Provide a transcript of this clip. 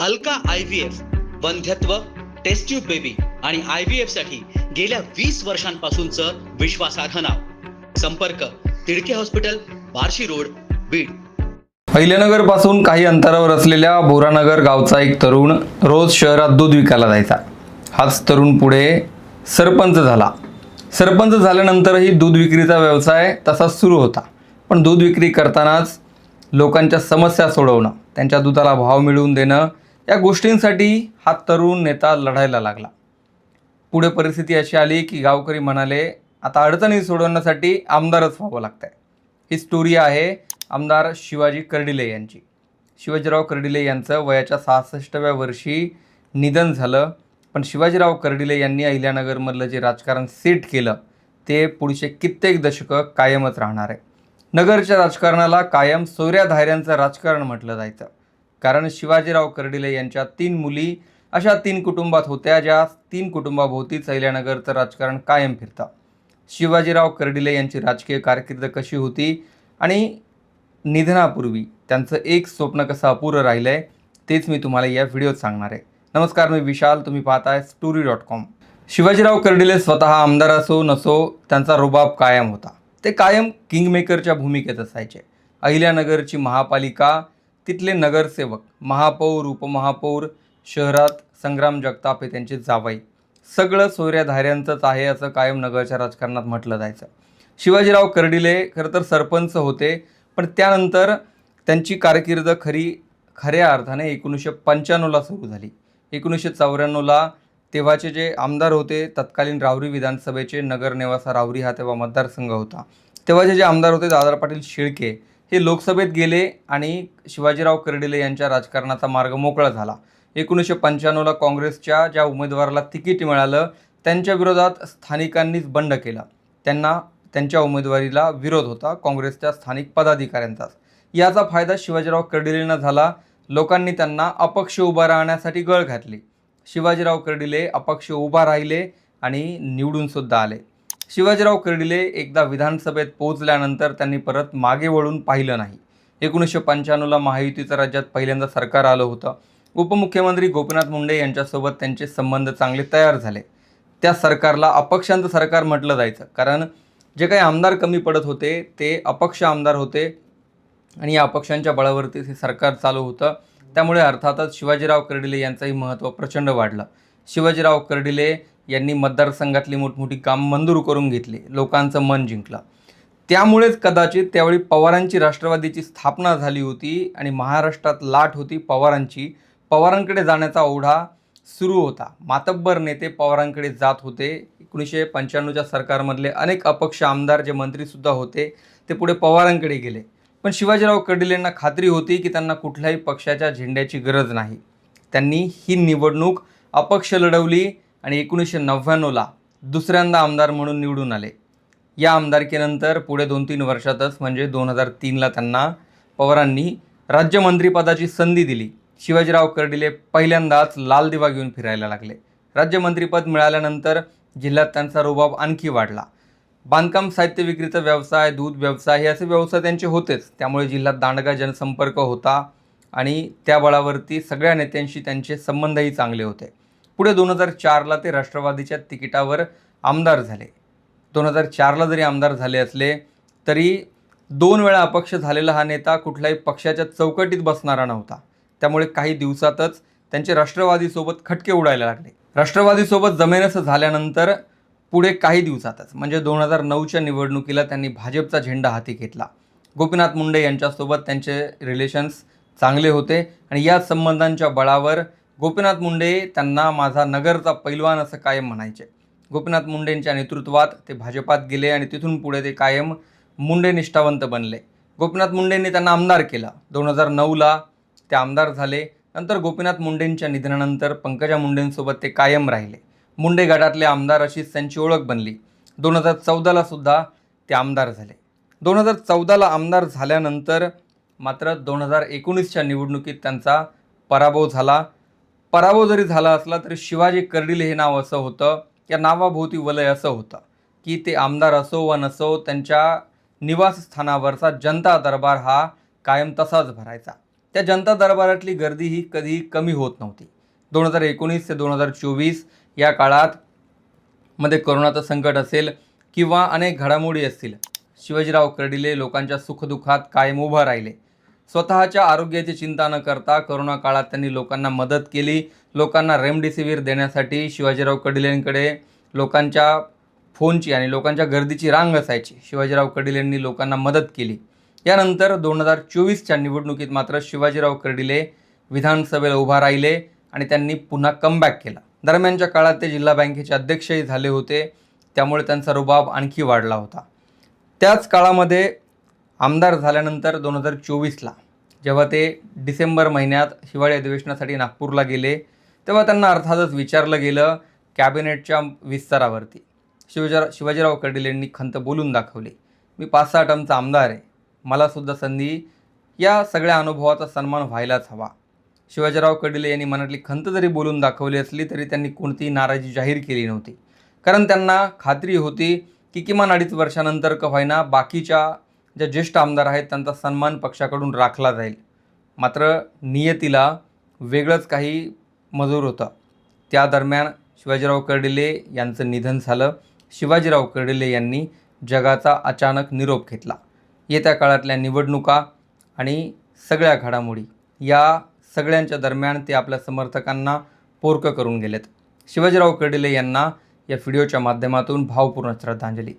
Alka I V F वंध्यत्व test tube baby आणि I V एफसाठी गेल्या वीस वर्षांपासूनचं विश्वासार्ह नाव. संपर्क तिडके हॉस्पिटल बार्शी रोड बीड. अहिल्यानगरपासून काही अंतरावर असलेल्या बोरानगर गावचा एक तरुण रोज शहरात दूध विकायला जायचा. हाच तरुण पुढे सरपंच झाला. सरपंच झाल्यानंतरही दूध विक्रीचा व्यवसाय तसाच सुरू होता. पण दूध विक्री करतानाच लोकांच्या समस्या सोडवणं त्यांच्या दुधाला भाव मिळवून देणं या गोष्टींसाठी हा तरुण नेता लढायला लागला. पुढे परिस्थिती अशी आली की गावकरी म्हणाले आता अडचणी सोडवण्यासाठी आमदारच व्हावं लागतंय. ही स्टोरी आहे आमदार शिवाजी कर्डिले यांची. शिवाजीराव कर्डिले यांचं वयाच्या सहासष्टव्या वर्षी निधन झालं. पण शिवाजीराव कर्डिले यांनी अहिल्यानगरमधलं जे राजकारण सेट केलं ते पुढचे कित्येक दशकं कायमच राहणार आहे. नगरच्या राजकारणाला कायम सोयऱ्या धायऱ्यांचं राजकारण म्हटलं जायचं. कारण शिवाजीराव कर्डिले यांच्या तीन मुली अशा तीन कुटुंबात होत्या ज्या तीन कुटुंबाभोवती अहिल्यानगरचं राजकारण कायम फिरतं. शिवाजीराव कर्डिले यांची राजकीय कारकीर्द कशी होती आणि निधनापूर्वी त्यांचं एक स्वप्न कसं अपुरं राहिलं आहे तेच मी तुम्हाला या व्हिडिओत सांगणार आहे. नमस्कार मी विशाल तुम्ही पाहताय story dot com Shivajirao Kardile स्वतः आमदार असो नसो त्यांचा रुबाब कायम होता. ते कायम किंगमेकरच्या भूमिकेत असायचे. अहिल्यानगरची महापालिका तिथले नगरसेवक महापौर उपमहापौर शहरात संग्राम जगताप हे त्यांचे जावई. सगळं सोयऱ्याधाऱ्यांचंच आहे असं कायम नगरच्या राजकारणात म्हटलं जायचं. शिवाजीराव कर्डिले खरं तर सरपंच होते पण त्यानंतर त्यांची कारकीर्द खरी खऱ्या अर्थाने एकोणीसशे पंच्याण्णवला सुरू झाली. एकोणीसशे चौऱ्याण्णवला तेव्हाचे जे आमदार होते तत्कालीन रावरी विधानसभेचे नगर नेवासा रावरी हा तेव्हा मतदारसंघ होता. तेव्हाचे जे आमदार होते दादा पाटील शेळके हे लोकसभेत गेले आणि शिवाजीराव कर्डिले यांच्या राजकारणाचा मार्ग मोकळा झाला. एकोणीसशे पंच्याण्णवला काँग्रेसच्या ज्या उमेदवाराला तिकीट मिळालं त्यांच्या विरोधात स्थानिकांनीच बंड केला. त्यांना त्यांच्या उमेदवारीला विरोध होता काँग्रेसच्या स्थानिक पदाधिकाऱ्यांचाच याचा फायदा शिवाजीराव कर्डिलेंना झाला. लोकांनी त्यांना अपक्ष उभा राहण्यासाठी गळ घातली. शिवाजीराव कर्डिले अपक्ष उभा राहिले आणि निवडूनसुद्धा आले. शिवाजीराव कर्डिले एकदा विधानसभेत पोहोचल्यानंतर त्यांनी परत मागे वळून पाहिलं नाही. एकोणीसशे पंच्याण्णवला महायुतीचं राज्यात पहिल्यांदा सरकार आलं होतं. उपमुख्यमंत्री गोपीनाथ मुंडे यांच्यासोबत त्यांचे संबंध चांगले तयार झाले. त्या सरकारला अपक्षांचं सरकार म्हटलं जायचं. कारण जे काही आमदार कमी पडत होते ते अपक्ष आमदार होते आणि या अपक्षांच्या बळावरतीच हे सरकार चालू होतं. त्यामुळे अर्थातच शिवाजीराव कर्डिले यांचंही महत्त्व प्रचंड वाढलं. शिवाजीराव कर्डिले यांनी मतदारसंघातली मोठमोठी काम मंजूर करून घेतली लोकांचं मन जिंकलं. त्यामुळेच कदाचित त्यावेळी पवारांची राष्ट्रवादीची स्थापना झाली होती आणि महाराष्ट्रात लाट होती पवारांची. पवारांकडे जाण्याचा ओढा सुरू होता. मातब्बर नेते पवारांकडे जात होते. एकोणीसशे पंच्याण्णवच्या सरकारमधले अनेक अपक्ष आमदार जे मंत्रीसुद्धा होते ते पुढे पवारांकडे गेले. पण शिवाजीराव कडिलेंना खात्री होती की त्यांना कुठल्याही पक्षाच्या झेंड्याची गरज नाही. त्यांनी ही निवडणूक अपक्ष लढवली आणि एकोणीसशे नव्याण्णवला दुसऱ्यांदा आमदार म्हणून निवडून आले. या आमदारकीनंतर पुढे दोन तीन वर्षातच म्हणजे दोन हजार तीनला त्यांना पवारांनी राज्यमंत्रीपदाची संधी दिली. शिवाजीराव कर्डिले पहिल्यांदाच लाल दिवा घेऊन फिरायला लागले. राज्यमंत्रीपद मिळाल्यानंतर जिल्ह्यात त्यांचा रुबाब आणखी वाढला. बांधकाम साहित्य विक्रीचा व्यवसाय दूध व्यवसाय हे असे व्यवसाय त्यांचे होतेच. त्यामुळे जिल्ह्यात दांडगा जनसंपर्क होता आणि त्या बळावरती सगळ्या नेत्यांशी त्यांचे संबंधही चांगले होते. पुढे दोन हजार चारला ते राष्ट्रवादीच्या तिकिटावर आमदार झाले. दोन हजार चारला जरी आमदार झाले असले तरी दोन वेळा अपक्ष झालेला हा नेता कुठल्याही पक्षाच्या चौकटीत बसणारा नव्हता. त्यामुळे काही दिवसातच त्यांचे राष्ट्रवादीसोबत खटके उडायला लागले. राष्ट्रवादीसोबत जमेनसं झाल्यानंतर पुढे काही दिवसातच म्हणजे दोन हजार नऊच्या निवडणुकीला त्यांनी भाजपचा झेंडा हाती घेतला. गोपीनाथ मुंडे यांच्यासोबत त्यांचे रिलेशन्स चांगले होते आणि या संबंधांच्या बळावर गोपीनाथ मुंडे त्यांना माझा नगरचा पैलवान असं कायम म्हणायचे. गोपीनाथ मुंडेंच्या नेतृत्वात ते भाजपात गेले आणि तिथून पुढे ते कायम मुंडे निष्ठावंत बनले. गोपीनाथ मुंडेंनी त्यांना आमदार केला. दोन हजार नऊला ते आमदार झाले. नंतर गोपीनाथ मुंडेंच्या निधनानंतर पंकजा मुंडेंसोबत ते कायम राहिले. मुंडे गटातले आमदार अशीच त्यांची ओळख बनली. दोन हजार चौदाला सुद्धा ते आमदार झाले. दोन हजार चौदाला आमदार झाल्यानंतर मात्र दोन हजार एकोणीसच्या निवडणुकीत त्यांचा पराभव झाला. पराभव जरी झाला असला तरी शिवाजी कर्डिले हे नाव असं होतं. या नावाभोवती वलय असं होतं की ते आमदार असो वा नसो त्यांच्या निवासस्थानावरचा जनता दरबार हा कायम तसाच भरायचा. त्या जनता दरबारातली गर्दी ही कधीही कमी होत नव्हती. दोन हजार एकोणीस ते दोन हजार चोवीस या काळात मध्ये करोनाचं संकट असेल किंवा अनेक घडामोडी असतील शिवाजीराव कर्डिले लोकांच्या सुखदुःखात कायम उभं राहिले. स्वतःच्या आरोग्याची चिंता न करता करोना काळात त्यांनी लोकांना मदत केली. लोकांना रेमडेसिवीर देण्यासाठी शिवाजीराव कडिलेंकडे लोकांच्या फोनची आणि लोकांच्या गर्दीची रांग असायची. शिवाजीराव कडिलेंनी लोकांना मदत केली. यानंतर दोन हजार चोवीसच्या निवडणुकीत मात्र शिवाजीराव कर्डिले विधानसभेला उभा राहिले आणि त्यांनी पुन्हा कमबॅक केला. दरम्यानच्या काळात ते जिल्हा बँकेचे अध्यक्षही झाले होते. त्यामुळे त्यांचा रुबाब आणखी वाढला होता. त्याच काळामध्ये आमदार झाल्यानंतर दोन हजार चोवीसला जेव्हा ते डिसेंबर महिन्यात हिवाळी अधिवेशनासाठी नागपूरला गेले तेव्हा त्यांना अर्थातच विचारलं गेलं कॅबिनेटच्या विस्तारावरती. शिवजरा शिवाजीराव कर्डिलेंनी खंत बोलून दाखवली मी पाच सहा टर्मचा आमदार आहे. मलासुद्धा संधी या सगळ्या अनुभवाचा सन्मान व्हायलाच हवा. शिवाजीराव कर्डिले यांनी मनातली खंत जरी बोलून दाखवली असली तरी त्यांनी कोणतीही नाराजी जाहीर केली नव्हती. कारण त्यांना खात्री होती की किमान अडीच वर्षानंतर का व्हायना बाकीच्या ज्या ज्येष्ठ आमदार आहेत त्यांचा सन्मान पक्षाकडून राखला जाईल. मात्र नियतीला वेगळंच काही मजूर होतं. त्या दरम्यान शिवाजीराव कर्डिले यांचं निधन झालं. शिवाजीराव कर्डिले यांनी जगाचा अचानक निरोप घेतला. येत्या काळातल्या निवडणुका आणि सगळ्या घडामोडी या सगळ्यांच्या दरम्यान ते आपल्या समर्थकांना पोरकं करून गेलेत. शिवाजीराव कर्डिले यांना या व्हिडिओच्या माध्यमातून भावपूर्ण श्रद्धांजली.